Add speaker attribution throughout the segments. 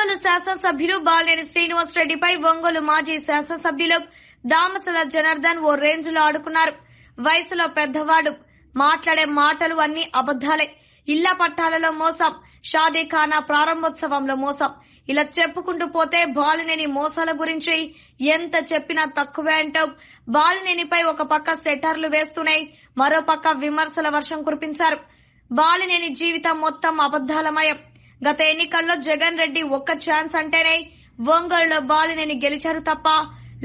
Speaker 1: ఒంగోలు శాసనసభ్యులు బాలినేని శ్రీనివాసరెడ్డిపై ఒంగోలు మాజీ శాసనసభ్యులు దామచల జనార్దన్ ఓ రేంజ్లో ఆడుకున్నారు. వయసులో పెద్దవాడు. మాట్లాడే మాటలు అన్ని అబద్దాలే ఇళ్ళ పట్టాలలో మోసం. షాదీ ఖానా ప్రారంభోత్సవంలో మోసం. ఇలా చెప్పుకుంటూ పోతే బాలినేని మోసాల గురించి ఎంత చెప్పినా తక్కువే అంటూ బాలినేనిపై ఒక పక్క సెటర్లు వేస్తూనే మరో పక్క విమర్శల వర్షం కురిపించారు. బాలినేని జీవితం మొత్తం అబద్దాలమయం గత ఎన్నికల్లో జగన్ రెడ్డి ఒక్క ఛాన్స్ అంటేనే ఒంగోలులో బాలినేని గెలిచారు తప్ప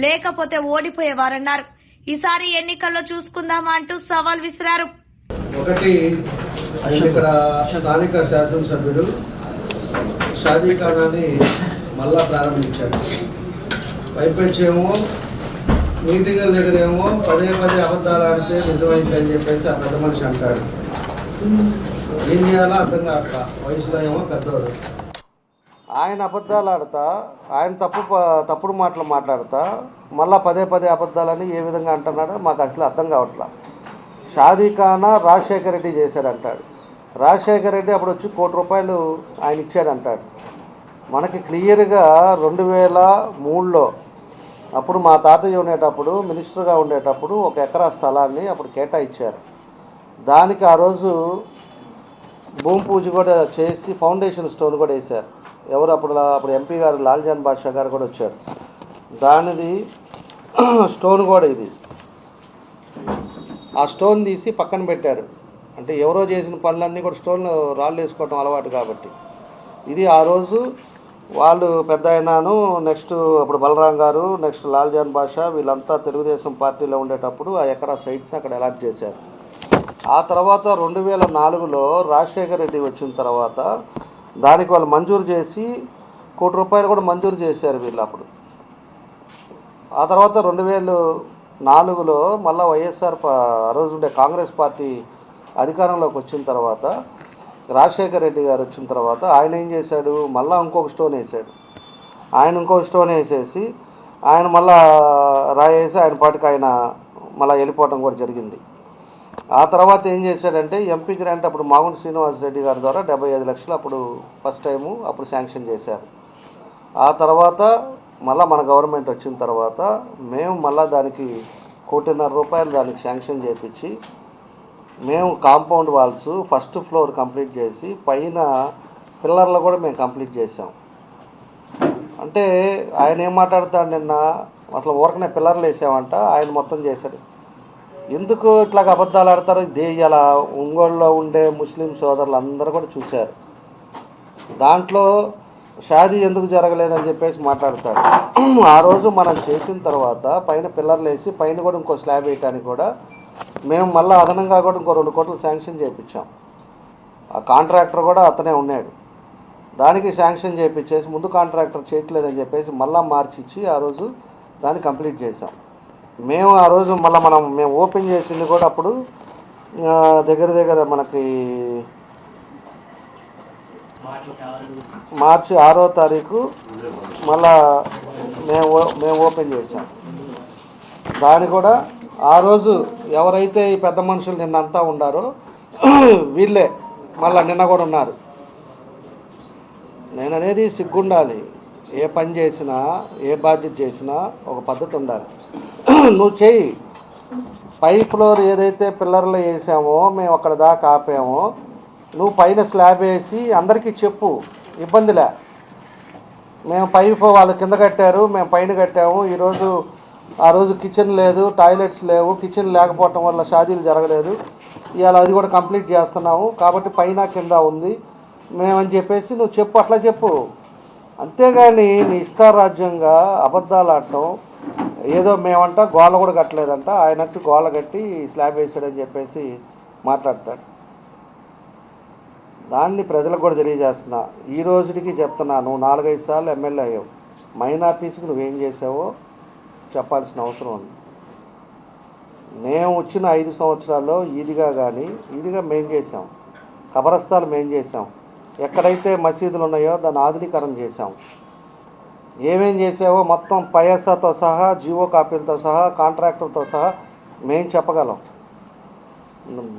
Speaker 1: లేకపోతే ఓడిపోయేవారన్నారు. ఈసారి ఎన్నికల్లో చూసుకుందామా అంటూ సవాల్ విసిరారు.
Speaker 2: ఒకటి ఇక్కడ స్థానిక శాసనసభ్యుడు షాదీ ఖానాని మళ్ళా ప్రారంభించాడు. పైపెచ్చేమో మీటింగుల దగ్గర ఏమో పదే పదే అబద్ధాలు ఆడితే నిజమైంది అని చెప్పేసి ఆ పెద్ద మనిషి అంటాడు. ఏం చేయాలో అర్థం కాక వయసులో ఏమో పెద్దవాడు ఆయన అబద్ధాలు ఆడతా ఆయన తప్పు తప్పుడు మాటలు మాట్లాడతా మళ్ళా పదే పదే అబద్ధాలని ఏ విధంగా అంటున్నాడో మాకు అసలు అర్థం కావట్లా. షాదీ ఖానా రాజశేఖర రెడ్డి చేశాడంటాడు. రాజశేఖర రెడ్డి అప్పుడు వచ్చి కోటి రూపాయలు ఆయన ఇచ్చాడంటాడు. మనకి క్లియర్గా రెండు వేల మూడులో అప్పుడు మా తాతయ్య ఉండేటప్పుడు మినిస్టర్గా ఉండేటప్పుడు ఒక ఎకరా స్థలాన్ని అప్పుడు కేటాయించారు దానికి ఆ రోజు భూమి పూజ కూడా చేసి ఫౌండేషన్ స్టోన్ కూడా వేశారు. ఎవరు అప్పుడు అప్పుడు ఎంపీ గారు లాల్జాన్ బాద్షా గారు కూడా వచ్చారు. దానిది స్టోన్ కూడా ఇది. ఆ స్టోన్ తీసి పక్కన పెట్టారు. అంటే ఎవరో చేసిన పనులన్నీ కూడా స్టోన్ రాళ్ళు వేసుకోవటం అలవాటు కాబట్టి. ఇది ఆ రోజు వాళ్ళు పెద్ద అయినాను నెక్స్ట్ అప్పుడు బలరాం గారు నెక్స్ట్ లాల్జాన్ బాషా వీళ్ళంతా తెలుగుదేశం పార్టీలో ఉండేటప్పుడు ఆ ఎకరా సైట్ని అక్కడ అలాట్ చేశారు. ఆ తర్వాత రెండు వేల నాలుగులో రాజశేఖర రెడ్డి వచ్చిన తర్వాత దానికి వాళ్ళు మంజూరు చేసి కోటి రూపాయలు కూడా మంజూరు చేశారు వీళ్ళు అప్పుడు. ఆ తర్వాత రెండు వేలు నాలుగులో మళ్ళీ వైఎస్ఆర్ ఆ రోజు ఉండే కాంగ్రెస్ పార్టీ అధికారంలోకి వచ్చిన తర్వాత రాజశేఖర రెడ్డి గారు వచ్చిన తర్వాత ఆయన ఏం చేశాడు? మళ్ళీ ఇంకొక స్టోన్ వేసాడు. ఆయన ఇంకొక స్టోన్ వేసేసి ఆయన మళ్ళా రాయేసి ఆయన పాటికి ఆయన మళ్ళీ వెళ్ళిపోవటం కూడా జరిగింది. ఆ తర్వాత ఏం చేశాడంటే ఎంపీ గ్రాంట్ అప్పుడు మాగుంటి శ్రీనివాస్ రెడ్డి గారి ద్వారా డెబ్బై ఐదు లక్షలు అప్పుడు ఫస్ట్ టైము అప్పుడు శాంక్షన్ చేశారు. ఆ తర్వాత మళ్ళీ మన గవర్నమెంట్ వచ్చిన తర్వాత మేము మళ్ళీ దానికి కోటిన్నర రూపాయలు దానికి శాంక్షన్ చేపించి మేము compound walls first floor complete చేసి పైన పిల్లర్లు కూడా మేము కంప్లీట్ చేసాం అంటే ఆయన ఏం మాట్లాడతాడు నిన్న అసలు ఊరకనే పిల్లర్లు వేసామంట ఆయన మొత్తం చేశాడు. ఎందుకు ఇట్లా అబద్ధాలు ఆడతారు? దే ఇలా ఒంగోలులో ఉండే ముస్లిం సోదరులు అందరూ కూడా చూశారు. దాంట్లో షాదీ ఎందుకు జరగలేదని చెప్పేసి మాట్లాడతాడు ఆ రోజు మనం చేసిన తర్వాత పైన పిల్లర్లు వేసి పైన కూడా ఇంకో స్లాబ్ వేయటానికి కూడా మేము మళ్ళీ అదనంగా కూడా ఇంకో రెండు కోట్లు శాంక్షన్ చేయించాం. ఆ కాంట్రాక్టర్ కూడా అతనే ఉన్నాడు. దానికి శాంక్షన్ చేయించేసి ముందు కాంట్రాక్టర్ చేయట్లేదని చెప్పేసి మళ్ళీ మార్చి ఇచ్చి ఆ రోజు దాన్ని కంప్లీట్ చేసాం మేము ఆ రోజు మళ్ళీ మనం మేము ఓపెన్ చేసింది కూడా అప్పుడు దగ్గర దగ్గర మనకి మార్చి ఆరో తారీఖు మళ్ళా మేము ఓ- మేము ఓపెన్ చేసాం దాని కూడా ఆ రోజు ఎవరైతే ఈ పెద్ద మనుషులు నిన్నంతా ఉండారో వీళ్ళే మళ్ళా నిన్న కూడా ఉన్నారు. నేను అనేది సిగ్గుండాలి. ఏ పని చేసినా ఏ బాధ్యత చేసినా ఒక పద్ధతి ఉండాలి. నువ్వు చెయ్యి. పై ఫ్లోర్ ఏదైతే పిల్లర్లు వేసామో మేము అక్కడ దాకా ఆపామో నువ్వు పైన స్లాబ్ వేసి అందరికీ చెప్పు. ఇబ్బందిలే. మేము పై వాళ్ళు కింద కట్టారు మేము పైన కట్టాము. ఈరోజు ఆ రోజు కిచెన్ లేదు టాయిలెట్స్ లేవు. కిచెన్ లేకపోవటం వల్ల షాదీలు జరగలేదు. ఇవాళ అది కూడా కంప్లీట్ చేస్తున్నాము. కాబట్టి పైన కింద ఉంది. మేమని చెప్పేసి నువ్వు చెప్పు అట్లా చెప్పు. అంతేగాని నీ ఇష్టారాజ్యంగా అబద్ధాలు ఆడటం ఏదో మేమంట గోల కూడా కట్టలేదంట. ఆయనట్టు గోల కట్టి స్లాబ్ వేసాడని చెప్పేసి మాట్లాడతాడు. దాన్ని ప్రజలకు కూడా తెలియజేస్తున్నా. ఈ రోజుకి చెప్తున్నా నువ్వు నాలుగైదు సార్లు ఎమ్మెల్యే అయ్యావు. మైనార్టీస్కి నువ్వేం చేసావో చెప్పాల్సిన అవసరం ఉంది. మేము వచ్చిన ఐదు సంవత్సరాల్లో ఈదిగా కానీ ఈదిగా మేం చేసాం కబరస్తాలు మేం చేసాం ఎక్కడైతే మసీదులు ఉన్నాయో దాన్ని ఆధునీకరణ చేసాం ఏమేం చేసావో మొత్తం పైఎస్ఆర్తో సహా జీవో కాపీలతో సహా కాంట్రాక్టర్తో సహా మేము చెప్పగలం.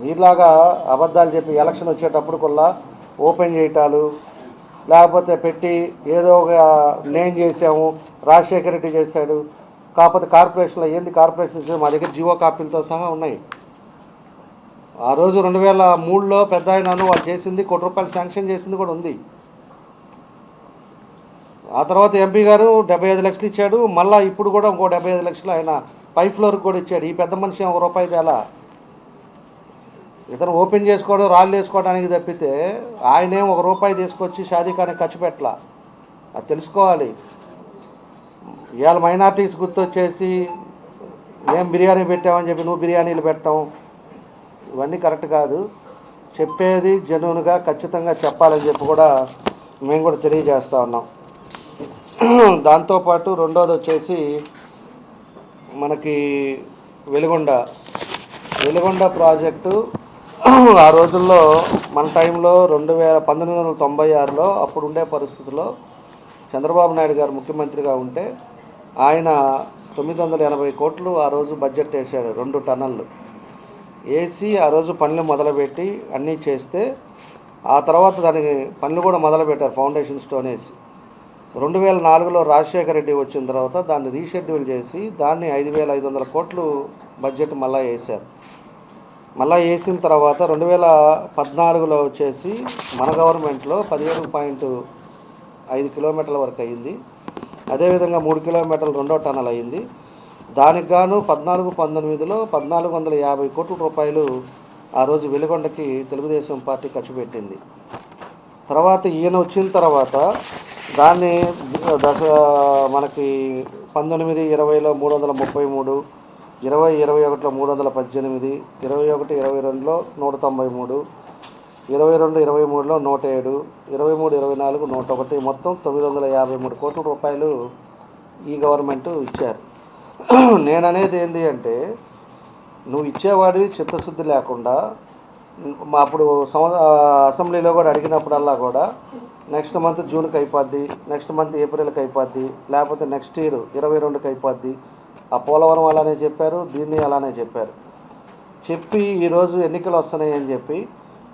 Speaker 2: మీలాగా అబద్ధాలు చెప్పి ఎలక్షన్ వచ్చేటప్పుడు కొల్లా ఓపెన్ చేయటాలు లేకపోతే పెట్టి ఏదో ఒక నేను చేసాము రాజశేఖర రెడ్డి చేశాడు కాకపోతే కార్పొరేషన్లో ఏంది కార్పొరేషన్ మా దగ్గర జివో కాపీలతో సహా ఉన్నాయి. ఆ రోజు రెండు వేల మూడులో పెద్ద ఆయనను వాళ్ళు చేసింది కోటి రూపాయలు శాంక్షన్ చేసింది కూడా ఉంది. ఆ తర్వాత ఎంపీ గారు డెబ్బై ఐదు లక్షలు ఇచ్చాడు. మళ్ళీ ఇప్పుడు కూడా ఇంకో డెబ్బై ఐదు లక్షలు ఆయన పై ఫ్లోర్కి కూడా ఇచ్చాడు. ఈ పెద్ద మనిషి ఒక రూపాయి తేలా. ఇతను ఓపెన్ చేసుకోవడం రాళ్ళు వేసుకోవడానికి తప్పితే ఆయనేం ఒక రూపాయి తీసుకొచ్చి షాదీఖానికి ఖర్చు పెట్టలా. అది తెలుసుకోవాలి. ఇవాళ మైనార్టీస్ గుర్తొచ్చేసి ఏం బిర్యానీ పెట్టామని చెప్పి నువ్వు బిర్యానీలు పెట్టాం ఇవన్నీ కరెక్ట్ కాదు. చెప్పేది జెన్యున్గా ఖచ్చితంగా చెప్పాలని చెప్పి కూడా మేము కూడా తెలియజేస్తా ఉన్నాం. దాంతోపాటు రెండోది వచ్చేసి మనకి వెలుగొండ. వెలుగొండ ప్రాజెక్టు ఆ రోజుల్లో మన టైంలో రెండు వేల పంతొమ్మిది వందల తొంభై ఆరులో అప్పుడు ఉండే పరిస్థితుల్లో చంద్రబాబు నాయుడు గారు ముఖ్యమంత్రిగా ఉంటే ఆయన తొమ్మిది వందల ఎనభై కోట్లు ఆ రోజు బడ్జెట్ వేశాడు రెండు టన్నులు. వేసి ఆ రోజు పనులు మొదలుపెట్టి అన్నీ చేస్తే ఆ తర్వాత దానికి పనులు కూడా మొదలుపెట్టారు ఫౌండేషన్ స్టోన్ వేసి. రెండు వేల నాలుగులో రాజశేఖర రెడ్డి వచ్చిన తర్వాత దాన్ని రీషెడ్యూల్ చేసి దాన్ని ఐదు వేల ఐదు వందల కోట్లు బడ్జెట్ మళ్ళా వేశారు. మళ్ళా వేసిన తర్వాత రెండు వేల పద్నాలుగులో వచ్చేసి మన గవర్నమెంట్లో పదిహేడు పాయింట్ ఐదు కిలోమీటర్ల వరకు అయింది. అదేవిధంగా మూడు కిలోమీటర్లు రెండో టన్నల్ అయింది. దానికి గాను పద్నాలుగు పంతొమ్మిదిలో పద్నాలుగు వందల యాభై కోట్ల రూపాయలు ఆ రోజు వెలుగొండకి తెలుగుదేశం పార్టీ ఖర్చు పెట్టింది. తర్వాత ఈయన వచ్చిన తర్వాత దాన్ని దశ మనకి పంతొమ్మిది ఇరవైలో మూడు వందల ముప్పై మూడు ఇరవై ఇరవై ఒకటిలో మూడు వందల పద్దెనిమిది ఇరవై ఒకటి ఇరవై రెండులో నూట తొంభై మూడు ఇరవై రెండు ఇరవై మూడులో నూట ఏడు ఇరవై మూడు ఇరవై నాలుగు నూట ఒకటి మొత్తం తొమ్మిది వందల యాభై మూడు కోట్ల రూపాయలు ఈ గవర్నమెంట్ ఇచ్చారు. నేను అనేది ఏంటి అంటే నువ్వు ఇచ్చేవాడివి చిత్తశుద్ధి లేకుండా మా అప్పుడు అసెంబ్లీలో కూడా అడిగినప్పుడల్లా కూడా నెక్స్ట్ మంత్ జూన్కి అయిపోద్ది నెక్స్ట్ మంత్ ఏప్రిల్కి అయిపోద్ది లేకపోతే నెక్స్ట్ ఇయర్ ఇరవై రెండుకి అయిపోద్ది. ఆ పోలవరం అలానే చెప్పారు దీన్ని అలానే చెప్పారు. చెప్పి ఈరోజు ఎన్నికలు వస్తున్నాయని చెప్పి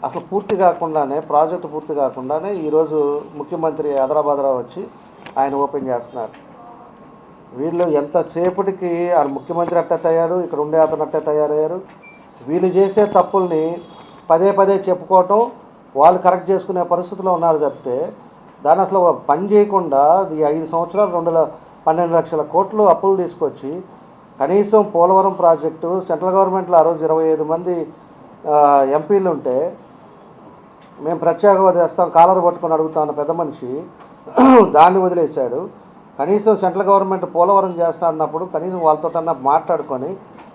Speaker 2: అసలు పూర్తి కాకుండానే ప్రాజెక్టు పూర్తి కాకుండానే ఈరోజు ముఖ్యమంత్రి హైదరాబాద్లో వచ్చి ఆయన ఓపెన్ చేస్తున్నారు. వీళ్ళు ఎంతసేపటికి ఆ ముఖ్యమంత్రి అట్టే తయారు ఇక్కడ ఉండే అతను అట్టే తయారయ్యారు. వీళ్ళు చేసే తప్పుల్ని పదే పదే చెప్పుకోవటం వాళ్ళు కరెక్ట్ చేసుకునే పరిస్థితిలో ఉన్నారు తప్పితే దాన్ని అసలు పని చేయకుండా ఈ ఐదు సంవత్సరాలు రెండు పన్నెండు లక్షల కోట్లు అప్పులు తీసుకొచ్చి కనీసం పోలవరం ప్రాజెక్టు సెంట్రల్ గవర్నమెంట్లో ఆ రోజు ఇరవై ఐదు మంది ఎంపీలు ఉంటే మేము ప్రత్యేక హోదా కాలర్ పట్టుకొని అడుగుతాను పెద్ద మనిషి దాన్ని వదిలేశాడు. కనీసం సెంట్రల్ గవర్నమెంట్ పోలవరం చేస్తా అన్నప్పుడు కనీసం వాళ్ళతోటన్నా మాట్లాడుకొని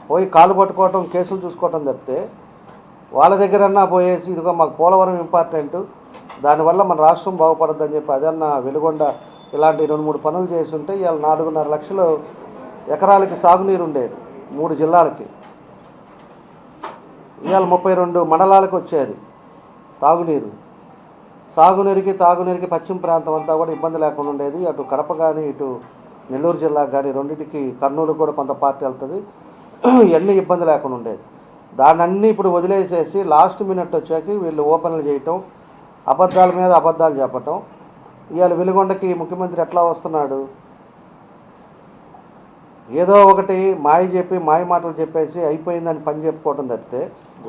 Speaker 2: పోయి కాలు పట్టుకోవటం కేసులు చూసుకోవటం తప్పితే వాళ్ళ దగ్గరన్నా పోయేసి ఇదిగో మాకు పోలవరం ఇంపార్టెంట్ దానివల్ల మన రాష్ట్రం బాగుపడద్దని చెప్పి అదన్నా వెలుగొండ ఇలాంటి రెండు మూడు పనులు చేస్తుంటే ఇవాళ నాలుగున్నర లక్షలు ఎకరాలకి సాగునీరు ఉండేది మూడు జిల్లాలకి. ఇవాళ ముప్పై రెండు మండలాలకు వచ్చేది తాగునీరు. సాగునీరుకి తాగునీరుకి పశ్చిమ ప్రాంతం అంతా కూడా ఇబ్బంది లేకుండా ఉండేది. అటు కడప కానీ ఇటు నెల్లూరు జిల్లాకు కానీ రెండింటికి కర్నూలు కూడా కొంత పార్టీ వెళ్తుంది. ఇవన్నీ ఇబ్బంది లేకుండా ఉండేది. దాన్ని అన్నీ ఇప్పుడు వదిలేసేసి లాస్ట్ మినిట్ వచ్చాక వీళ్ళు ఓపెన్లు చేయటం అబద్ధాల మీద అబద్ధాలు చెప్పటం. ఇవాళ వెలుగొండకి ముఖ్యమంత్రి ఎట్లా వస్తున్నాడు? ఏదో ఒకటి మాయ చెప్పి మాయ మాటలు చెప్పేసి అయిపోయిందని పని చెప్పుకోవటం తప్పితే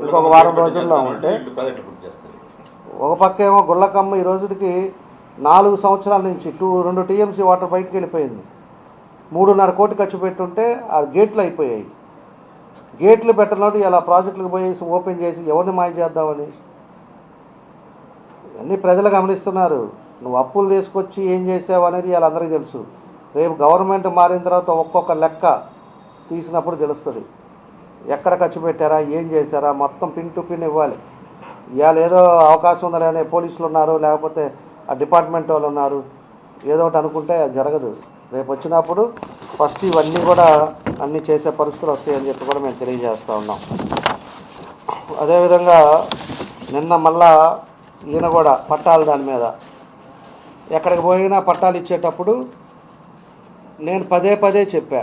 Speaker 2: ఇంకొక వారం రోజుల్లో ఉంటే ఒక పక్క ఏమో గుళ్ళకమ్మ ఈ రోజుకి నాలుగు సంవత్సరాల నుంచి టూ రెండు టీఎంసీ వాటర్ బయటకు వెళ్ళిపోయింది. మూడున్నర కోటి ఖర్చు పెట్టుంటే ఆ గేట్లు అయిపోయాయి. గేట్లు పెట్టనట్టు ఇలా ప్రాజెక్టులకు పోయేసి ఓపెన్ చేసి ఎవరిని మాయ చేద్దామని? అన్నీ ప్రజలు గమనిస్తున్నారు. నువ్వు అప్పులు తీసుకొచ్చి ఏం చేసావు అనేది వాళ్ళందరికీ తెలుసు. రేపు గవర్నమెంట్ మారిన తర్వాత ఒక్కొక్క లెక్క తీసినప్పుడు తెలుస్తుంది. ఎక్కడ ఖర్చు పెట్టారా ఏం చేశారా మొత్తం పిన్ టు పిన్ ఇవ్వాలి. ఇవాళ ఏదో అవకాశం ఉందనే పోలీసులు ఉన్నారు లేకపోతే ఆ డిపార్ట్మెంట్ వాళ్ళు ఉన్నారు. ఏదో ఒకటి అనుకుంటే అది జరగదు. రేపు వచ్చినప్పుడు ఫస్ట్ ఇవన్నీ కూడా అన్నీ చేసే పరిస్థితులు వస్తాయని చెప్పి కూడా మేము తెలియజేస్తూ ఉన్నాం. అదేవిధంగా నిన్న మళ్ళా ఈయన కూడా పట్టాలు దాని మీద. ఎక్కడికి పోయినా పట్టాలు ఇచ్చేటప్పుడు నేను పదే పదే చెప్పా.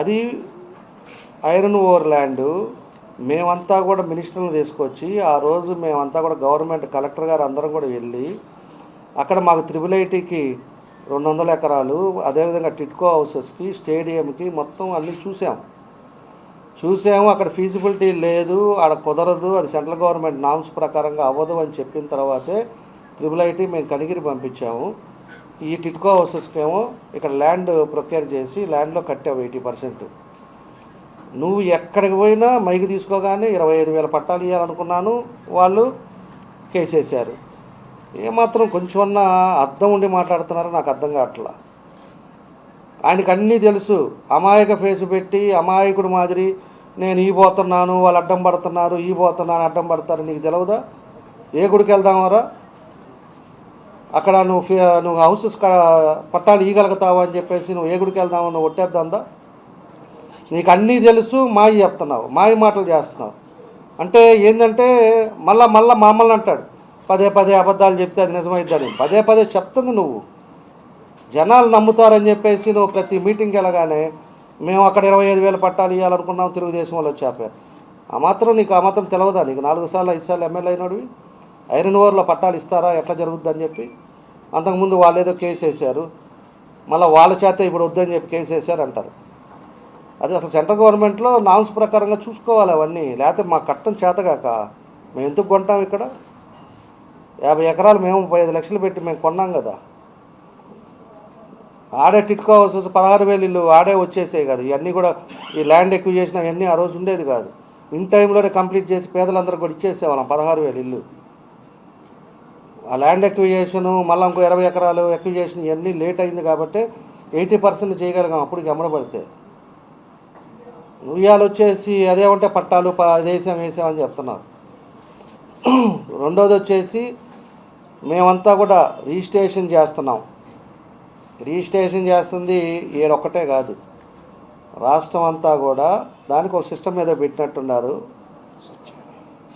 Speaker 2: అది ఐరన్ ఓవర్ ల్యాండ్ మేమంతా కూడా మినిస్టర్లు తీసుకొచ్చి ఆ రోజు మేమంతా కూడా గవర్నమెంట్ కలెక్టర్ గారు అందరం కూడా వెళ్ళి అక్కడ మాకు త్రిబుల్ ఐటీకి రెండు వందల ఎకరాలు అదేవిధంగా టిట్కో హౌసెస్కి స్టేడియంకి మొత్తం అన్నీ చూసాం. చూసాము అక్కడ ఫీజిబిలిటీ లేదు ఆడ కుదరదు అది సెంట్రల్ గవర్నమెంట్ నామ్స్ ప్రకారంగా అవ్వదు అని చెప్పిన తర్వాతే త్రిబుల్ ఐటీ మేము కనిగిరి పంపించాము. ఈ టిట్కో హౌసెస్కి ఏమో ఇక్కడ ల్యాండ్ ప్రొక్యూర్ చేసి ల్యాండ్లో కట్టావు ఎయిటీ పర్సెంట్. నువ్వు ఎక్కడికి పోయినా మైకి తీసుకోగానే ఇరవై ఐదు వేల పట్టాలు ఇవ్వాలనుకున్నాను వాళ్ళు కేసేశారు. ఏమాత్రం కొంచెమన్నా అర్థం ఉండి మాట్లాడుతున్నారో నాకు అర్థం కావట్లా. ఆయనకు అన్నీ తెలుసు. అమాయక ఫేస్ పెట్టి అమాయకుడు మాదిరి నేను ఈ పోతున్నాను వాళ్ళు అడ్డం పడుతున్నారు ఈ పోతున్నాను అడ్డం పడతారు నీకు తెలియదా ఏ గుడికి వెళ్దామరా అక్కడ నువ్వు ఫి- నువ్వు హౌసెస్ పట్టాలు ఇవ్వగలుగుతావు అని చెప్పేసి నువ్వు ఏ గుడికి వెళ్దామో నువ్వు ఒట్టేద్దా నీకు అన్నీ తెలుసు మాయి చెప్తున్నావు మాయి మాటలు చేస్తున్నావు. అంటే ఏంటంటే మళ్ళా మళ్ళా మామల్ని అంటాడు. పదే పదే అబద్ధాలు చెప్తే అది నిజమైద్దని. పదే పదే చెప్తుంది నువ్వు. జనాలు నమ్ముతారని చెప్పేసి నువ్వు ప్రతి మీటింగ్కి వెళ్ళగానే మేము అక్కడ ఇరవై ఐదు వేల పట్టాలు ఇవ్వాలనుకున్నాం తెలుగుదేశం వాళ్ళు వచ్చారు ఆ మాత్రం నీకు ఆ మాత్రం తెలవదా? నీకు నాలుగు సార్లు ఐదు సార్లు ఎమ్మెల్యే అయినోడివి. ఐరన్ ఓవర్లో పట్టాలు ఇస్తారా? ఎట్లా జరుగుద్దని చెప్పి. అంతకుముందు వాళ్ళు ఏదో కేసు వేశారు. మళ్ళీ వాళ్ళ చేత ఇప్పుడు వద్దని చెప్పి కేసు వేశారు అంటారు. అది అసలు సెంట్రల్ గవర్నమెంట్లో నామ్స్ ప్రకారంగా చూసుకోవాలి అవన్నీ. లేకపోతే మా కట్టం చేతగాక. మేము ఎందుకు కొంటాం ఇక్కడ? యాభై ఎకరాలు మేము ముప్పై ఐదు లక్షలు పెట్టి మేము కొన్నాం కదా. ఆడే టిట్కో హౌసెస్ పదహారు వేలు ఇల్లు ఆడే వచ్చేసాయి కదా. ఇవన్నీ కూడా ఈ ల్యాండ్ ఎక్కువ చేసిన అవన్నీ ఆ రోజు ఉండేది కాదు. ఇన్ టైంలోనే కంప్లీట్ చేసి పేదలందరూ కూడా ఇచ్చేసేవాళ్ళం పదహారు వేలు ఇల్లు. ఆ ల్యాండ్ ఎక్విజేషను మళ్ళీ ఇంకో ఇరవై ఎకరాలు ఎక్విజేషన్ ఇవన్నీ లేట్ అయింది కాబట్టి ఎయిటీ పర్సెంట్ చేయగలిగాం అప్పటికి గమనపడితే. ఉయ్యాలు వచ్చేసి అదేమంటే పట్టాలు ప- అది వేసాం వేసాం అని చెప్తున్నారు. రెండోది వచ్చేసి మేమంతా కూడా రిజిస్ట్రేషన్ చేస్తున్నాం. రిజిస్ట్రేషన్ చేస్తుంది ఏడొక్కటే కాదు. రాష్ట్రం అంతా కూడా దానికి ఒక సిస్టమ్ మీద పెట్టినట్టున్నారు.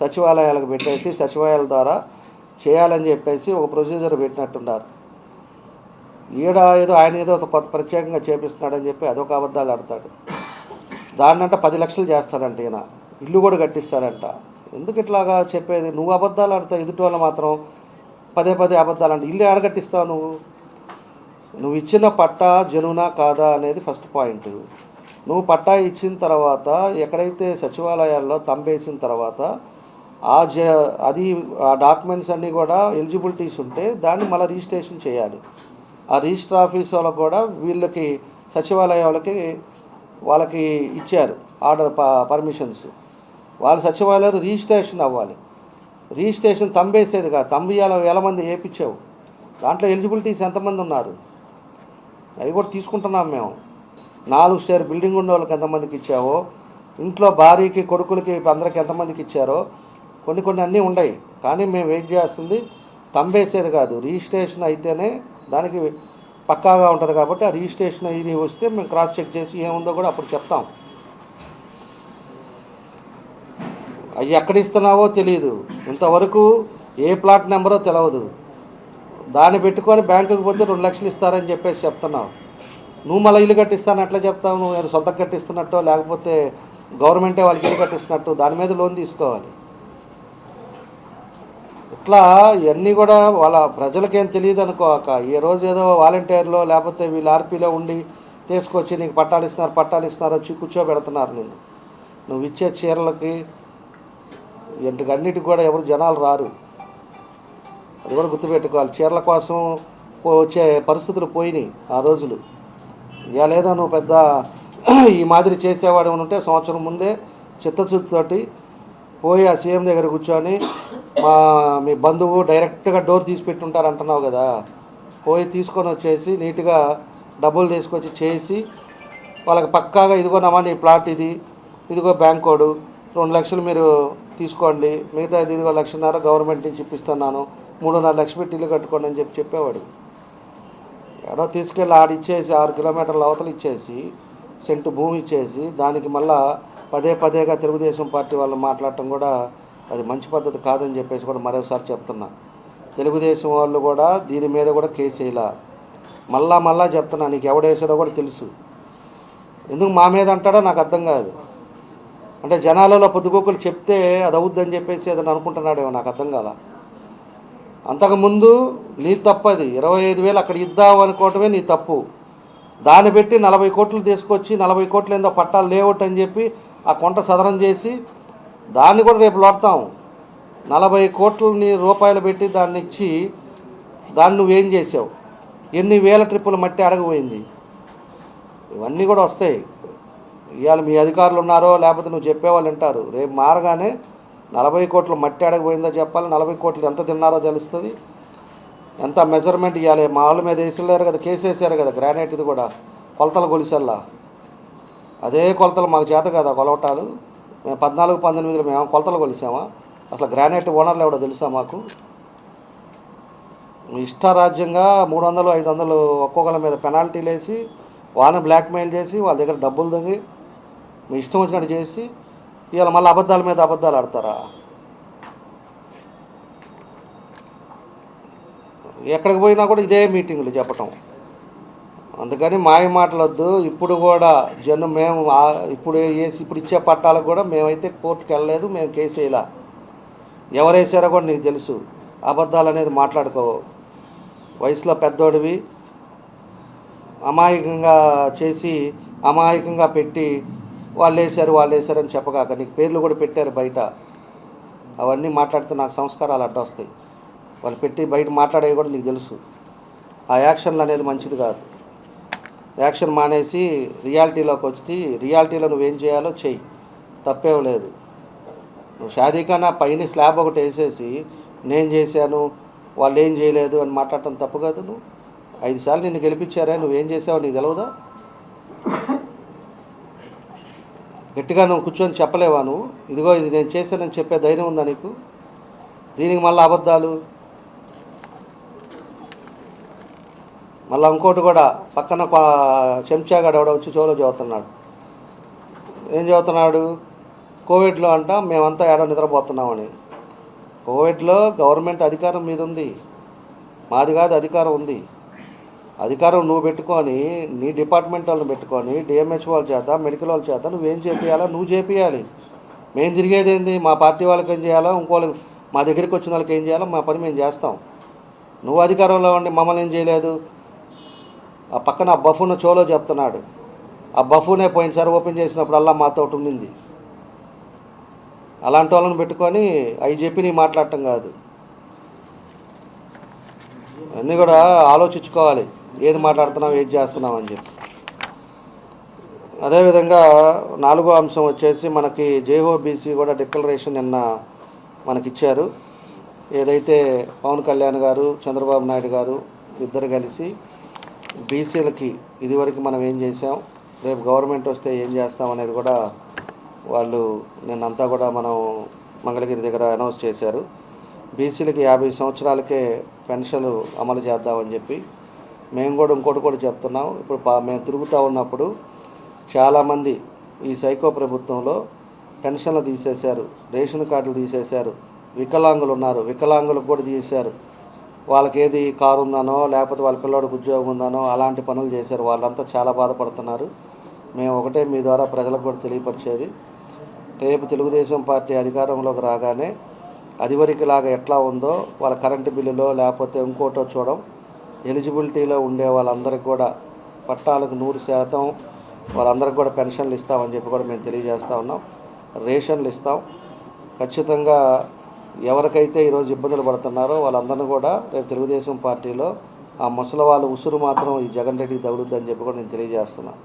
Speaker 2: సచివాలయాలకు పెట్టేసి సచివాలయాల ద్వారా చేయాలని చెప్పేసి ఒక ప్రొసీజర్ పెట్టినట్టున్నారు. ఈడ ఏదో ఆయన ఏదో ఒక కొత్త ప్రత్యేకంగా చేపిస్తున్నాడని చెప్పి అదొక అబద్ధాలు ఆడతాడు. దాన్నంట పది లక్షలు చేస్తాడంట ఈయన. ఇల్లు కూడా కట్టిస్తాడంట. ఎందుకు ఇట్లాగా చెప్పేది? నువ్వు అబద్ధాలు ఆడతావు ఎదుటి వాళ్ళు మాత్రం పదే పదే అబద్ధాలు అంటే ఇల్లు ఆడగట్టిస్తావు నువ్వు? నువ్వు ఇచ్చిన పట్టా జనునా కాదా అనేది ఫస్ట్ పాయింట్ నువ్వు పట్టా ఇచ్చిన తర్వాత ఎక్కడైతే సచివాలయాల్లో తంబేసిన తర్వాత ఆ జ అది ఆ డాక్యుమెంట్స్ అన్నీ కూడా ఎలిజిబిలిటీస్ ఉంటే దాన్ని మళ్ళీ రిజిస్ట్రేషన్ చేయాలి. ఆ రిజిస్టర్ ఆఫీస్ వాళ్ళకు కూడా వీళ్ళకి సచివాలయ వాళ్ళకి వాళ్ళకి ఇచ్చారు ఆర్డర్ ప పర్మిషన్స్ వాళ్ళ సచివాలయాలు రిజిస్ట్రేషన్ అవ్వాలి. రిజిస్ట్రేషన్ తంబేసేది కాదు. తంబి వేల మంది వేయించావు దాంట్లో ఎలిజిబిలిటీస్ ఎంతమంది ఉన్నారు? అవి కూడా తీసుకుంటున్నాం మేము. నాలుగు స్టేర్ బిల్డింగ్ ఉన్న వాళ్ళకి ఎంతమందికి ఇచ్చావో ఇంట్లో భార్యకి కొడుకులకి అందరికి ఎంతమందికి ఇచ్చారో కొన్ని కొన్ని అన్నీ ఉన్నాయి కానీ మేము వెయిట్ చేస్తుంది తంబేసేది కాదు. రిజిస్ట్రేషన్ అయితేనే దానికి పక్కాగా ఉంటుంది కాబట్టి ఆ రిజిస్ట్రేషన్ ఇది వస్తే మేము క్రాస్ చెక్ చేసి ఏముందో కూడా అప్పుడు చెప్తాం. అవి ఎక్కడ ఇస్తున్నావో తెలియదు ఇంతవరకు ఏ ప్లాట్ నెంబరో తెలియదు దాన్ని పెట్టుకొని బ్యాంకుకి పోతే రెండు లక్షలు ఇస్తారని చెప్పేసి చెప్తున్నావు. నువ్వు మళ్ళీ ఇల్లు కట్టిస్తాను అట్లా చెప్తావు? నువ్వు ఏదో సొంతం కట్టిస్తున్నట్టు లేకపోతే గవర్నమెంటే వాళ్ళకి ఇల్లు కట్టిస్తున్నట్టు దాని మీద లోన్ తీసుకోవాలి. ఇట్లా ఇవన్నీ కూడా వాళ్ళ ప్రజలకేం తెలియదు అనుకోక. ఈ రోజు ఏదో వాలంటీర్లో లేకపోతే వీళ్ళు ఆర్పీలో ఉండి తీసుకొచ్చి నీకు పట్టాలు ఇస్తున్నారు పట్టాలు ఇస్తున్నారు వచ్చి కూర్చోబెడుతున్నారు నేను నువ్వు ఇచ్చే చీరలకి ఇంటికి కూడా ఎవరు జనాలు రారు. అది కూడా గుర్తుపెట్టుకోవాలి. చీరల కోసం వచ్చే పరిస్థితులు పోయినాయి ఆ రోజులు. ఇక లేదా నువ్వు పెద్ద ఈ మాదిరి చేసేవాడు ఉంటే సంవత్సరం ముందే చిత్తశుద్ధితోటి పోయి ఆ సీఎం దగ్గర కూర్చొని మా మీ బంధువు డైరెక్ట్గా డోర్ తీసి పెట్టుంటారు అంటున్నావు కదా. పోయి తీసుకొని వచ్చేసి నీట్గా డబ్బులు తీసుకొచ్చి చేసి వాళ్ళకి పక్కాగా ఇదిగోనమ్మా నీ ప్లాట్ ఇది ఇదిగో బ్యాంక్ కోడు రెండు లక్షలు మీరు తీసుకోండి. మిగతా ఇదిగో లక్షన్నర గవర్నమెంట్ నుంచి ఇప్పిస్తున్నాను. మూడున్నర లక్ష పెట్టి ఇల్లు కట్టుకోండి అని చెప్పి చెప్పేవాడు. ఎడో తీసుకెళ్ళి ఆడిచ్చేసి ఆరు కిలోమీటర్ల అవతలు ఇచ్చేసి సెంటు భూమి ఇచ్చేసి దానికి మళ్ళా పదే పదేగా తెలుగుదేశం పార్టీ వాళ్ళు మాట్లాడటం కూడా అది మంచి పద్ధతి కాదని చెప్పేసి కూడా మరొకసారి చెప్తున్నా. తెలుగుదేశం వాళ్ళు కూడా దీని మీద కూడా కేసు వేయాల. మళ్ళా మళ్ళా చెప్తున్నా నీకు ఎవడేసాడో కూడా తెలుసు. ఎందుకు మా మీద అంటాడో నాకు అర్థం కాదు. అంటే జనాలలో పొద్దుగోకులు చెప్తే అది అవుద్దని చెప్పేసి ఏదైనా అనుకుంటున్నాడేమో నాకు అర్థం కాల. అంతకుముందు నీ తప్పది ఇరవై ఐదు వేలు అక్కడ ఇద్దాం అనుకోవటమే నీ తప్పు. దాన్ని పెట్టి నలభై కోట్లు తీసుకొచ్చి నలభై కోట్లు ఏందో పట్టాలు లేవట్ అని చెప్పి ఆ కొంట సదరం చేసి దాన్ని కూడా రేపు లోడతాం నలభై కోట్లని రూపాయలు పెట్టి దాన్ని ఇచ్చి దాన్ని నువ్వేం చేసావు? ఎన్ని వేల ట్రిప్పులు మట్టి అడగబోయింది? ఇవన్నీ కూడా వస్తాయి. ఇవాళ మీ అధికారులు ఉన్నారో లేకపోతే నువ్వు చెప్పేవాళ్ళు వింటారు. రేపు మారగానే నలభై కోట్లు మట్టి అడగపోయిందో చెప్పాలి నలభై కోట్లు ఎంత తిన్నారో తెలుస్తుంది. ఎంత మెజర్మెంట్ ఇవ్వాలి మా వాళ్ళ మీద వేసలేరు కదా కేసు వేసారు కదా గ్రానైట్ ఇది కూడా కొలతలు గొలిసల్లా అదే కొలతలు మాకు చేత కదా కొలవటాలు. మేము పద్నాలుగు పంతొమ్మిదిలో మేము కొలతలు కొలిసామా? అసలు గ్రానైట్ ఓనర్లు ఎవడో తెలుసా మాకు? మీ ఇష్టారాజ్యంగా మూడు వందలు ఐదు వందలు ఒక్కొక్కల మీద పెనాల్టీలు వేసి వాళ్ళని బ్లాక్మెయిల్ చేసి వాళ్ళ దగ్గర డబ్బులు దిగి మీ ఇష్టం వచ్చినట్టు చేసి ఇవాళ మళ్ళీ అబద్ధాల మీద అబద్ధాలు ఆడతారా? ఎక్కడికి పోయినా కూడా ఇదే మీటింగ్లు చెప్పటం. అందుకని మాయ మాటలు ఇప్పుడు కూడా జనం మేము ఇప్పుడు వేసి ఇప్పుడు ఇచ్చే పట్టాలకు కూడా మేమైతే కోర్టుకు వెళ్ళలేదు మేము కేసు వేయలా. ఎవరేసారో కూడా నీకు తెలుసు. అబద్ధాలు అనేది మాట్లాడుకో వయసులో పెద్దోడివి. అమాయకంగా చేసి అమాయకంగా పెట్టి వాళ్ళు వేశారు వాళ్ళు వేశారు అని చెప్పగాక నీకు పేర్లు కూడా పెట్టారు బయట. అవన్నీ మాట్లాడితే నాకు సంస్కారాలు అడ్డొస్తాయి. వాళ్ళు పెట్టి బయట మాట్లాడేవి కూడా నీకు తెలుసు. ఆ యాక్షన్లు అనేది మంచిది కాదు. యాక్షన్ మానేసి రియాలిటీలోకి వచ్చి రియాలిటీలో నువ్వేం చేయాలో చెయ్యి. తప్పేం లేదు. నువ్వు షాదీఖానా పైన స్లాబ్ ఒకటి వేసేసి నేను చేశాను వాళ్ళు ఏం చేయలేదు అని మాట్లాడటం తప్పు కాదు నువ్వు. ఐదు సార్లు నిన్ను గెలిపించారా నువ్వేం చేసావు నీకు తెలియదా గట్టిగా నువ్వు కూర్చొని చెప్పలేవా నువ్వు? ఇదిగో ఇది నేను చేశానని చెప్పే ధైర్యం ఉందా నీకు? దీనికి మళ్ళీ అబద్ధాలు? మళ్ళీ ఇంకోటి కూడా పక్కన చెంచాగాడు ఎవడో వచ్చి చెవులో చదువుతున్నాడు. ఏం చదువుతున్నాడు? కోవిడ్లో అంట మేమంతా ఏడో నిద్రపోతున్నామని. కోవిడ్లో గవర్నమెంట్ అధికారం మీద ఉంది మాది కాదు అధికారం ఉంది. అధికారం నువ్వు పెట్టుకొని నీ డిపార్ట్మెంట్ వాళ్ళని పెట్టుకొని డిఎంహెచ్ వాళ్ళ చేత మెడికల్ వాళ్ళ చేత నువ్వేం చేపియాలా నువ్వు చేపియాలి మేము తిరిగేది ఏంది? మా పార్టీ వాళ్ళకి ఏం చేయాలా? ఇంకోళ్ళకి మా దగ్గరికి వచ్చిన వాళ్ళకి ఏం చేయాలో? మా పని మేము చేస్తాం. నువ్వు అధికారంలో ఉండి మమ్మల్ని ఏం చేయలేదు? ఆ పక్కన ఆ బఫూన్ చోలో చెప్తున్నాడు. ఆ బఫూనే పోయినసారి ఓపెన్ చేసినప్పుడల్లా మాతో ఉండింది. అలాంటి వాళ్ళని పెట్టుకొని అవి చెప్పి నీ మాట్లాడటం కాదు. అన్నీ కూడా ఆలోచించుకోవాలి. ఏది మాట్లాడుతున్నాం ఏది చేస్తున్నాం అని చెప్పి. అదేవిధంగా నాలుగో అంశం వచ్చేసి మనకి జేహో బీసీ కూడా డిక్లరేషన్ నిన్న మనకిచ్చారు. ఏదైతే పవన్ కళ్యాణ్ గారు చంద్రబాబు నాయుడు గారు ఇద్దరు కలిసి బీసీలకి ఇదివరకు మనం ఏం చేసాం రేపు గవర్నమెంట్ వస్తే ఏం చేస్తాం అనేది కూడా వాళ్ళు నిన్నంతా కూడా మనం మంగళగిరి దగ్గర అనౌన్స్ చేశారు. బీసీలకి యాభై సంవత్సరాలకే పెన్షన్లు అమలు చేద్దామని చెప్పి మేము కూడా ఇంకోటి కూడా చెప్తున్నాం. ఇప్పుడు పా- మేము తిరుగుతూ ఉన్నప్పుడు చాలామంది ఈ సైకో ప్రభుత్వంలో పెన్షన్లు తీసేశారు రేషన్ కార్డులు తీసేశారు వికలాంగులు ఉన్నారు వికలాంగులకు కూడా తీసేశారు. వాళ్ళకి ఏది కారు ఉందనో లేకపోతే వాళ్ళ పిల్లోడికి ఉద్యోగం ఉందనో అలాంటి పనులు చేశారు. వాళ్ళంతా చాలా బాధపడుతున్నారు. మేము ఒకటే మీ ద్వారా ప్రజలకు కూడా తెలియపరిచేది రేపు తెలుగుదేశం పార్టీ అధికారంలోకి రాగానే అదివరకులాగా ఎట్లా ఉందో వాళ్ళ కరెంటు బిల్లులో లేకపోతే ఇంకోటో చూడడం ఎలిజిబిలిటీలో ఉండే వాళ్ళందరికీ కూడా పట్టాలకు నూరు శాతం వాళ్ళందరికీ కూడా పెన్షన్లు ఇస్తామని చెప్పి కూడా మేము తెలియజేస్తూ ఉన్నాం. రేషన్లు ఇస్తాం. ఖచ్చితంగా ఎవరికైతే ఈరోజు ఇబ్బందులు పడుతున్నారో వాళ్ళందరినీ కూడా రేపు తెలుగుదేశం పార్టీలో ఆ ముసలి వాళ్ళ ఉసురు మాత్రం ఈ జగన్ రెడ్డికి తగులుద్దని చెప్పి కూడా నేను తెలియజేస్తున్నాను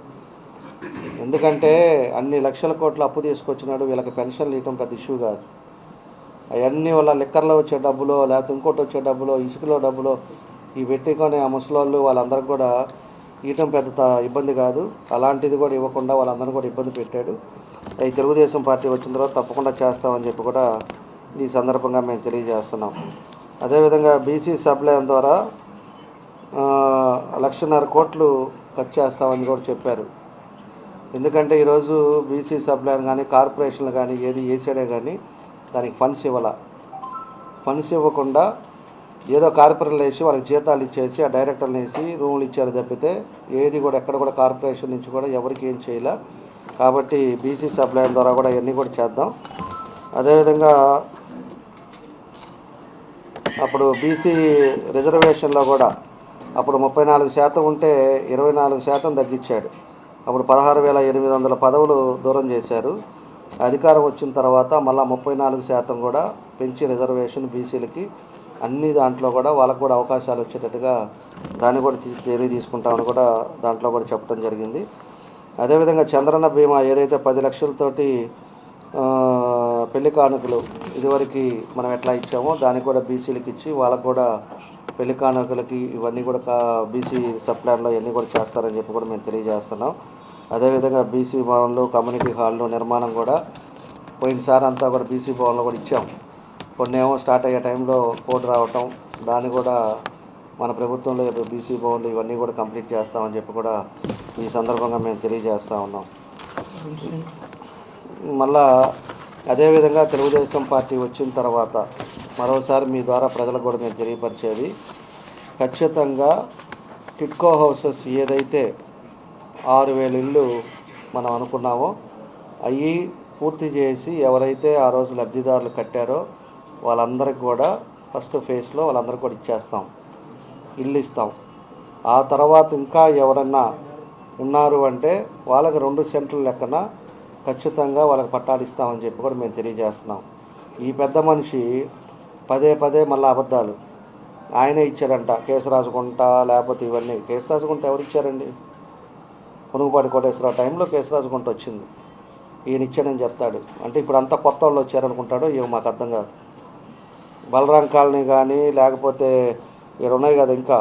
Speaker 2: ఎందుకంటే అన్ని లక్షల కోట్ల అప్పు తీసుకొచ్చినాడు వీళ్ళకి పెన్షన్లు ఇవ్వడం పెద్ద ఇష్యూ కాదు. అవన్నీ వాళ్ళ లిక్కర్లో వచ్చే డబ్బులో లేకపోతే ఇంకోటి వచ్చే డబ్బులో ఇసుకలో డబ్బులో ఈ పెట్టుకొని ఆ ముసలోళ్ళు వాళ్ళందరికీ కూడా ఈటం పెద్ద త- ఇబ్బంది కాదు. అలాంటిది కూడా ఇవ్వకుండా వాళ్ళందరినీ కూడా ఇబ్బంది పెట్టాడు. ఈ తెలుగుదేశం పార్టీ వచ్చిన తర్వాత తప్పకుండా చేస్తామని చెప్పి కూడా ఈ సందర్భంగా మేము తెలియజేస్తున్నాం. అదేవిధంగా బీసీ సప్లైన్ ద్వారా లక్షన్నర కోట్లు ఖర్చు చేస్తామని కూడా చెప్పారు. ఎందుకంటే ఈరోజు బీసీ సప్లైన్ కానీ కార్పొరేషన్లు కానీ ఏది వేసాడే కానీ దానికి ఫండ్స్ ఇవ్వాల. ఫండ్స్ ఇవ్వకుండా ఏదో కార్పొరేషన్లు వేసి వాళ్ళకి జీతాలు ఇచ్చేసి ఆ డైరెక్టర్లు వేసి రూములు ఇచ్చారు తప్పితే ఏది కూడా ఎక్కడ కూడా కార్పొరేషన్ నుంచి కూడా ఎవరికి ఏం చేయలే. కాబట్టి బీసీ సప్లైన్ ద్వారా కూడా ఇవన్నీ కూడా చేద్దాం. అదేవిధంగా అప్పుడు బీసీ రిజర్వేషన్లో కూడా అప్పుడు ముప్పై నాలుగు శాతం ఉంటే ఇరవై నాలుగు శాతం తగ్గించాడు. అప్పుడు పదహారు వేల ఎనిమిది వందల పదవులు దూరం చేశారు. అధికారం వచ్చిన తర్వాత మళ్ళీ ముప్పై నాలుగు శాతం కూడా పెంచి రిజర్వేషన్ బీసీలకి అన్ని దాంట్లో కూడా వాళ్ళకు కూడా అవకాశాలు వచ్చేటట్టుగా దాన్ని కూడా తెలియ చర్య తీసుకుంటామని కూడా దాంట్లో కూడా చెప్పడం జరిగింది. అదేవిధంగా చంద్రన్న బీమా ఏదైతే పది లక్షలతోటి పెళ్ళి కానుకలు ఇదివరకు మనం ఎట్లా ఇచ్చామో దానికి కూడా బీసీలకి ఇచ్చి వాళ్ళకు కూడా పెళ్ళి కానుకలకి ఇవన్నీ కూడా కా- బీసీ సప్లాన్లో ఇవన్నీ కూడా చేస్తారని చెప్పి కూడా మేము తెలియజేస్తున్నాం. అదేవిధంగా బీసీ భవన్లు కమ్యూనిటీ హాల్లో నిర్మాణం కూడా పోయినసారి అంతా కూడా బీసీ భవన్లో కూడా ఇచ్చాము కొన్ని ఏమో స్టార్ట్ అయ్యే టైంలో కోడ్ రావటం దాన్ని కూడా మన ప్రభుత్వంలో బీసీ భవన్లు ఇవన్నీ కూడా కంప్లీట్ చేస్తామని చెప్పి కూడా ఈ సందర్భంగా మేము తెలియజేస్తూ ఉన్నాం. మళ్ళా అదేవిధంగా తెలుగుదేశం పార్టీ వచ్చిన తర్వాత మరోసారి మీ ద్వారా ప్రజలకు కూడా మేము తెలియపరిచేది ఖచ్చితంగా టిట్కో హౌసెస్ ఏదైతే ఆరు వేల ఇళ్ళు మనం అనుకున్నామో అవి పూర్తి చేసి ఎవరైతే ఆ రోజు లబ్ధిదారులు కట్టారో వాళ్ళందరికీ కూడా ఫస్ట్ ఫేజ్లో వాళ్ళందరికీ కూడా ఇచ్చేస్తాం. ఇల్లు ఇస్తాం. ఆ తర్వాత ఇంకా ఎవరన్నా ఉన్నారు అంటే వాళ్ళకి రెండు సెంట్ల లెక్కన ఖచ్చితంగా వాళ్ళకి పట్టాలు ఇస్తామని చెప్పి కూడా మేము తెలియజేస్తున్నాం. ఈ పెద్ద మనిషి పదే పదే మళ్ళీ అబద్ధాలు. ఆయనే ఇచ్చాడంట కేసు రాసుకుంట లేకపోతే ఇవన్నీ. కేసు రాసుకుంట ఎవరు ఇచ్చారండి? పునుగుపాటి కోటేశ్వరరావు టైంలో కేసు రాసుకుంట వచ్చింది. ఈయన ఇచ్చానని చెప్తాడు. అంటే ఇప్పుడు అంతా కొత్త వాళ్ళు వచ్చారనుకుంటాడో ఇవి మాకు అర్థం కాదు. బలరాం కాలనీ కానీ లేకపోతే ఇక్కడ ఉన్నాయి కదా ఇంకా?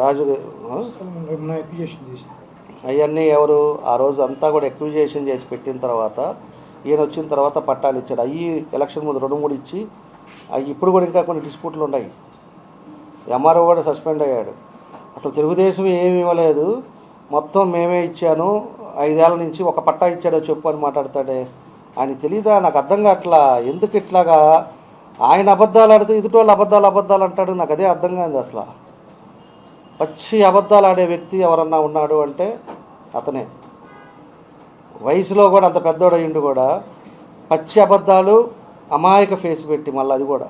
Speaker 2: రాజు అవన్నీ ఎవరు? ఆ రోజు అంతా కూడా ఎక్విజేషన్ చేసి పెట్టిన తర్వాత ఈయన వచ్చిన తర్వాత పట్టాలు ఇచ్చాడు. అవి ఎలక్షన్ ముందు రెండు మూడు ఇచ్చి అవి ఇప్పుడు కూడా ఇంకా కొన్ని డిస్ప్యూట్లు ఉన్నాయి. ఎంఆర్ఓ కూడా సస్పెండ్ అయ్యాడు. అసలు తెలుగుదేశం ఏమి ఇవ్వలేదు. మొత్తం మేమే ఇచ్చాను. ఐదేళ్ళ నుంచి ఒక పట్టా ఇచ్చాడో చెప్పు అని మాట్లాడతాడే. ఆయన తెలియదా నాకు అర్థం కావట్లా? ఎందుకు ఇట్లాగా? ఆయన అబద్ధాలు ఆడితే ఎదుటోళ్ళు అబద్ధాలు అబద్ధాలు అంటాడు. నాకు అదే అర్థం కాదు అసలు. పచ్చి అబద్ధాలు ఆడే వ్యక్తి ఎవరన్నా ఉన్నాడు అంటే అతనే. వయసులో కూడా అంత పెద్దోడు అయ్యిండు కూడా పచ్చి అబద్ధాలు అమాయక ఫేస్ పెట్టి మళ్ళీ అది కూడా.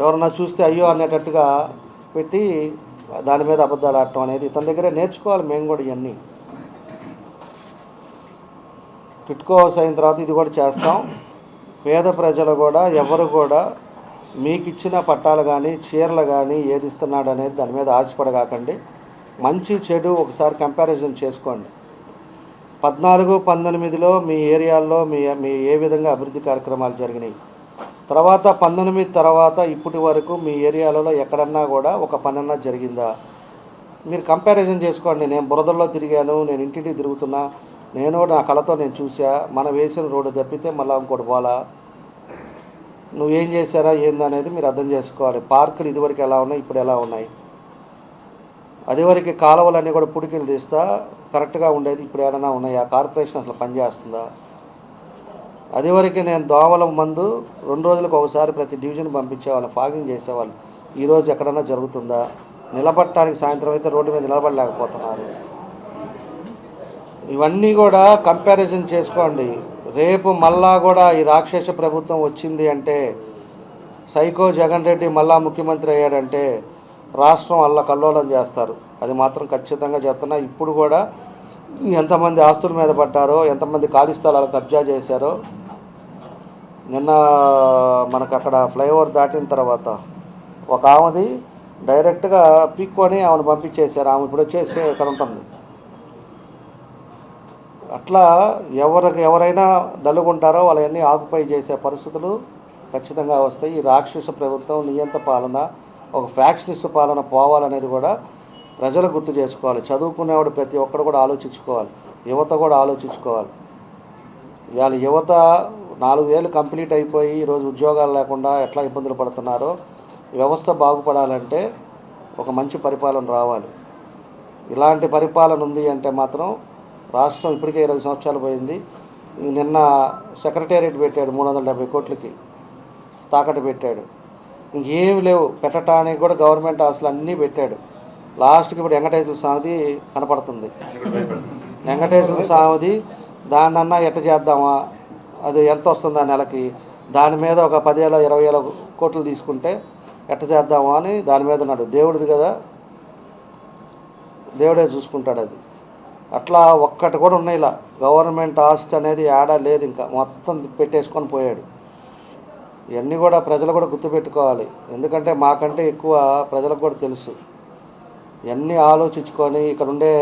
Speaker 2: ఎవరన్నా చూస్తే అయ్యో అనేటట్టుగా పెట్టి దాని మీద అబద్ధాలు ఆడటం అనేది ఇతని దగ్గరే నేర్చుకోవాలి మేము కూడా ఇవన్నీ. టిట్కో హౌస్ అయిన తర్వాత ఇది కూడా చేస్తాం. పేద ప్రజలు కూడా ఎవరు కూడా మీకు ఇచ్చిన పట్టాలు కానీ చీరలు కానీ ఏది ఇస్తున్నాడు అనేది దాని మీద ఆశపడగాకండి. మంచి చెడు ఒకసారి కంపారిజన్ చేసుకోండి. పద్నాలుగు పంతొమ్మిదిలో మీ ఏరియాల్లో మీ మీ ఏ విధంగా అభివృద్ధి కార్యక్రమాలు జరిగినాయి? తర్వాత పంతొమ్మిది తర్వాత ఇప్పటి వరకు మీ ఏరియాలలో ఎక్కడన్నా కూడా ఒక పనన్నా జరిగిందా? మీరు కంపారిజన్ చేసుకోండి. నేను బురదల్లో తిరిగాను నేను ఇంటింటికి తిరుగుతున్నా నేను నా కళతో నేను చూసా మనం వేసిన రోడ్డు తప్పితే మళ్ళీ ఇంకోటి పోలా నువ్వేం చేశారా ఏందనేది మీరు అర్థం చేసుకోవాలి. పార్కులు ఇదివరకు ఎలా ఉన్నాయి ఇప్పుడు ఎలా ఉన్నాయి? అదివరకు కాలువలన్నీ కూడా పుడికిలు తీస్తా కరెక్ట్గా ఉండేది ఇప్పుడు ఏమైనా ఉన్నాయా? కార్పొరేషన్ అసలు పనిచేస్తుందా అదివరకు నేను దోమల మందు రెండు రోజులకు ఒకసారి ప్రతి డివిజన్ పంపించేవాళ్ళం ఫాగింగ్ చేసేవాళ్ళు. ఈరోజు ఎక్కడన్నా జరుగుతుందా? నిలబడటానికి సాయంత్రం అయితే రోడ్డు మీద నిలబడలేకపోతున్నారు. ఇవన్నీ కూడా కంపారిజన్ చేసుకోండి. రేపు మళ్ళా కూడా ఈ రాక్షస ప్రభుత్వం వచ్చింది అంటే సైకో జగన్ రెడ్డి మళ్ళా ముఖ్యమంత్రి అయ్యాడంటే రాష్ట్రం అల్ల కల్లోలం చేస్తారు. అది మాత్రం ఖచ్చితంగా చెప్తున్నా. ఇప్పుడు కూడా ఎంతమంది ఆస్తుల మీద పడ్డారో ఎంతమంది ఖాళీ స్థలాలు కబ్జా చేశారో నిన్న మనకు అక్కడ ఫ్లైఓవర్ దాటిన తర్వాత ఒక ఆమెది డైరెక్ట్గా పీక్కొని ఆమెను పంపించేశారు. ఆమె ఇప్పుడు వచ్చేసి ఇక్కడ ఉంటుంది. అట్లా ఎవరికి ఎవరైనా దల్లుకుంటారో వాళ్ళని ఆకుపై చేసే పరిస్థితులు ఖచ్చితంగా వస్తాయి. ఈ రాక్షస ప్రభుత్వం నియంత పాలన ఒక ఫ్యాక్షనిస్ట్ పాలన పోవాలనేది కూడా ప్రజలు గుర్తు చేసుకోవాలి. చదువుకునేవాడు ప్రతి ఒక్కడు కూడా ఆలోచించుకోవాలి. యువత కూడా ఆలోచించుకోవాలి. ఇవాళ యువత నాలుగేళ్ళు కంప్లీట్ అయిపోయి ఈరోజు ఉద్యోగాలు లేకుండా ఎట్లా ఇబ్బందులు పడుతున్నారో వ్యవస్థ బాగుపడాలంటే ఒక మంచి పరిపాలన రావాలి. ఇలాంటి పరిపాలన ఉంది అంటే మాత్రం రాష్ట్రం ఇప్పటికే ఇరవై సంవత్సరాలు పోయింది. నిన్న సెక్రటేరియట్ పెట్టాడు మూడు వందల డెబ్బై కోట్లకి తాకట్టు పెట్టాడు. ఇంకేమి లేవు. పెట్టడానికి కూడా గవర్నమెంట్ ఆస్తులు అన్నీ పెట్టాడు. లాస్ట్కి ఇప్పుడు వెంకటేశ్వర స్వామిది కనపడుతుంది. వెంకటేశ్వర స్వామిది దాన్నన్నా ఎట్ట చేద్దామా? అది ఎంత వస్తుంది ఆ నెలకి? దాని మీద ఒక పదివేల ఇరవై వేల కోట్లు తీసుకుంటే ఎట్ట చేద్దామా అని దాని మీద ఉన్నాడు. దేవుడిది కదా. దేవుడే చూసుకుంటాడు అది. అట్లా ఒక్కటి కూడా ఉన్నాయి ఇలా. గవర్నమెంట్ ఆస్తి అనేది ఆడా లేదు ఇంకా. మొత్తం పెట్టేసుకొని పోయాడు. ఇవన్నీ కూడా ప్రజలు కూడా గుర్తుపెట్టుకోవాలి. ఎందుకంటే మాకంటే ఎక్కువ ప్రజలకు కూడా తెలుసు. ఇవన్నీ ఆలోచించుకొని ఇక్కడ ఉండే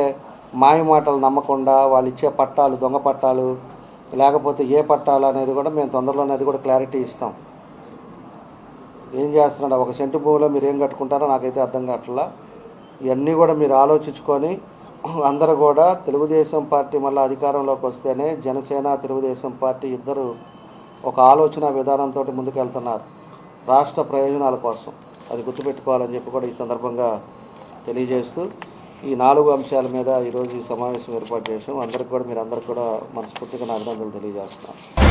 Speaker 2: మాయ మాటలు నమ్మకుండా వాళ్ళు ఇచ్చే పట్టాలు దొంగ పట్టాలు లేకపోతే ఏ పట్టాలు అనేది కూడా మేము తొందరలో అనేది కూడా క్లారిటీ ఇస్తాం. ఏం చేస్తున్నాడు? ఒక సెంటు భూమిలో మీరు ఏం కట్టుకుంటారో నాకైతే అర్థం కావట్లా. ఇవన్నీ కూడా మీరు ఆలోచించుకొని అందరూ కూడా తెలుగుదేశం పార్టీ మళ్ళీ అధికారంలోకి వస్తేనే జనసేన తెలుగుదేశం పార్టీ ఇద్దరు ఒక ఆలోచన విధానంతో ముందుకెళ్తున్నారు. రాష్ట్ర ప్రయోజనాల కోసం. అది గుర్తుపెట్టుకోవాలని చెప్పి కూడా ఈ సందర్భంగా తెలియజేస్తూ ఈ నాలుగు అంశాల మీద ఈరోజు ఈ సమావేశం ఏర్పాటు చేసాం అందరికి కూడా మీరు అందరికి కూడా మనస్ఫూర్తిగా నా అభినందనలు తెలియజేస్తున్నాను.